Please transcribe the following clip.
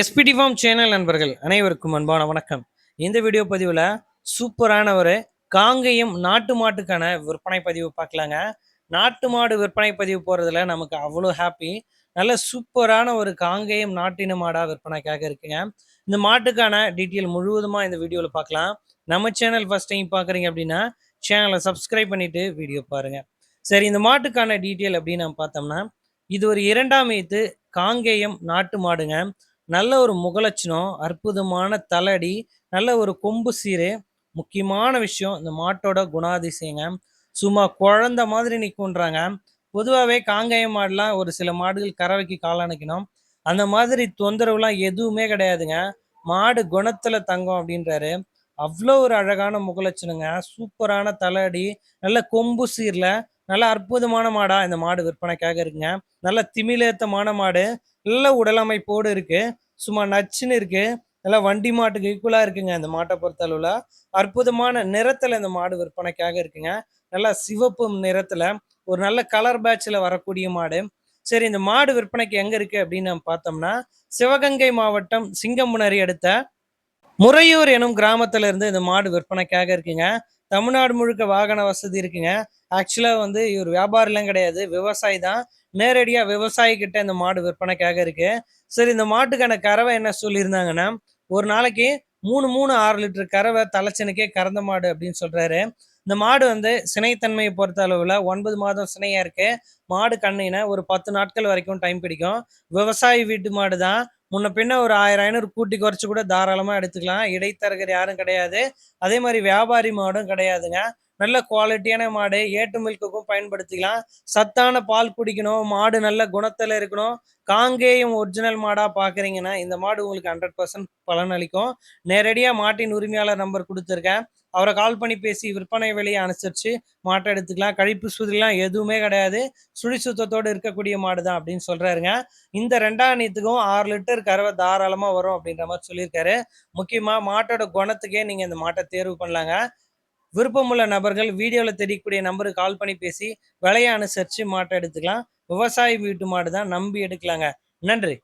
SPD form channel நண்பர்கள் அனைவருக்கும் அன்பான வணக்கம். இந்த வீடியோ பதிவில் சூப்பரான ஒரு காங்கேயம் நாட்டு மாட்டுக்கான விற்பனை பதிவு பார்க்கலாங்க. நாட்டு மாடு விற்பனை பதிவு போகிறதுல நமக்கு அவ்வளோ ஹாப்பி நல்ல சூப்பரான ஒரு காங்கேயம் நாட்டின மாடாக விற்பனைக்காக இருக்குங்க. இந்த மாட்டுக்கான டீட்டெயில் முழுவதுமாக இந்த வீடியோவில் பார்க்கலாம். நம்ம சேனல் ஃபஸ்ட் டைம் பார்க்குறீங்க அப்படின்னா சேனலை சப்ஸ்கிரைப் பண்ணிவிட்டு வீடியோ பாருங்கள் சரி இந்த மாட்டுக்கான டீட்டெயில் அப்படின்னு நம்ம பார்த்தோம்னா இது ஒரு இரண்டாம் ஈத்து காங்கேயம் நாட்டு மாடுங்க. நல்ல ஒரு முகலட்சணம் அற்புதமான தலடி நல்ல ஒரு கொம்பு சீரு. முக்கியமான விஷயம் இந்த மாட்டோட குணாதிசயங்க. சும்மா குழந்த மாதிரி நிற்குன்றாங்க பொதுவாகவே காங்கேயம் மாடுலாம் ஒரு சில மாடுகள் கறவைக்கு காலணிக்கணும் அந்த மாதிரி தொந்தரவுலாம் எதுவுமே கிடையாதுங்க. மாடு குணத்தில் தங்கம் அப்படின்றாரு. அவ்வளோ ஒரு அழகான முகலட்சணங்க. சூப்பரான தலடி நல்ல கொம்பு சீரில் நல்ல அற்புதமான மாடா இந்த மாடு விற்பனைக்காக இருக்குங்க. நல்ல திமிலேத்தமான மாடு நல்ல உடலமைப்போடு இருக்குது சும்மா நச்சுன்னு இருக்கு. நல்லா வண்டி மாட்டுக்கு ஈக்குவலாக இருக்குங்க இந்த மாட்டை பொறுத்தளவில். அற்புதமான நிறத்தில் இந்த மாடு விற்பனைக்காக இருக்குங்க. நல்லா சிவப்பு நிறத்தில். ஒரு நல்ல கலர் பேட்சில் வரக்கூடிய மாடு. சரி இந்த மாடு விற்பனைக்கு எங்கே இருக்குது அப்படின்னு நம்ம பார்த்தோம்னா சிவகங்கை மாவட்டம் சிங்கம்புணரி அடுத்த முறையூர் எனும் கிராமத்துல இருந்து இந்த மாடு விற்பனைக்காக இருக்குங்க. தமிழ்நாடு முழுக்க வாகன வசதி இருக்குங்க. ஆக்சுவலாக வந்து இவர் வியாபாரிலாம் கிடையாது. விவசாயி தான். நேரடியாக விவசாயிக்கிட்ட இந்த மாடு விற்பனைக்காக இருக்கு. சரி இந்த மாட்டுக்கான கறவை என்ன சொல்லியிருந்தாங்கன்னா ஒரு நாளைக்கு மூணு மூணு ஆறு லிட்டர் கறவை தலைச்சனுக்கே கறந்த மாடு அப்படின்னு சொல்றாரு. இந்த மாடு வந்து சினைத்தன்மையை பொறுத்த அளவில் ஒன்பது மாதம் சினையாக இருக்கு. மாடு கண்ணினா ஒரு பத்து நாட்கள் வரைக்கும் டைம் பிடிக்கும். விவசாயி வீட்டு மாடு தான். முன்ன பின்ன ஒரு ஆயிரம் ஐநூறு கூட்டி குறைச்சு கூட தாராளமாக எடுத்துக்கலாம். இடைத்தரகர் யாரும் கிடையாது. அதே மாதிரி வியாபாரி மாடும் கிடையாதுங்க. நல்ல குவாலிட்டியான மாடு ஏட்டு மில்க்குக்கும் பயன்படுத்திக்கலாம். சத்தான பால் குடிக்கணும் மாடு நல்ல குணத்தில் இருக்கணும். காங்கேயம் ஒரிஜினல் மாடாக பார்க்குறீங்கன்னா இந்த மாடு உங்களுக்கு ஹண்ட்ரட் பர்சன்ட் பலன் அளிக்கும். நேரடியாக மாட்டின் உரிமையாளர் நம்பர் கொடுத்துருக்கேன். அவரை கால் பண்ணி பேசி விற்பனை விலையை அனுசரித்து மாட்டை எடுத்துக்கலாம். கழிப்பு சுதிலாம் எதுவுமே கிடையாது. சுழி சுத்தத்தோடு இருக்கக்கூடிய மாடு தான் அப்படின்னு சொல்கிறாருங்க இந்த ரெண்டாம் நீத்துக்கும் ஆறு லிட்டர் கறவை தாராளமாக வரும் அப்படின்ற மாதிரி சொல்லியிருக்காரு. முக்கியமாக மாட்டோட குணத்துக்கே நீங்கள் இந்த மாட்டை தேர்வு பண்ணலாங்க. விருப்பமுள்ள நபர்கள் வீடியோவில் தெரியக்கூடிய நம்பருக்கு கால் பண்ணி பேசி விலையை அனுசரித்து மாட்டை எடுத்துக்கலாம். விவசாயி வீட்டு மாடு தான் நம்பி எடுக்கலாங்க. நன்றி.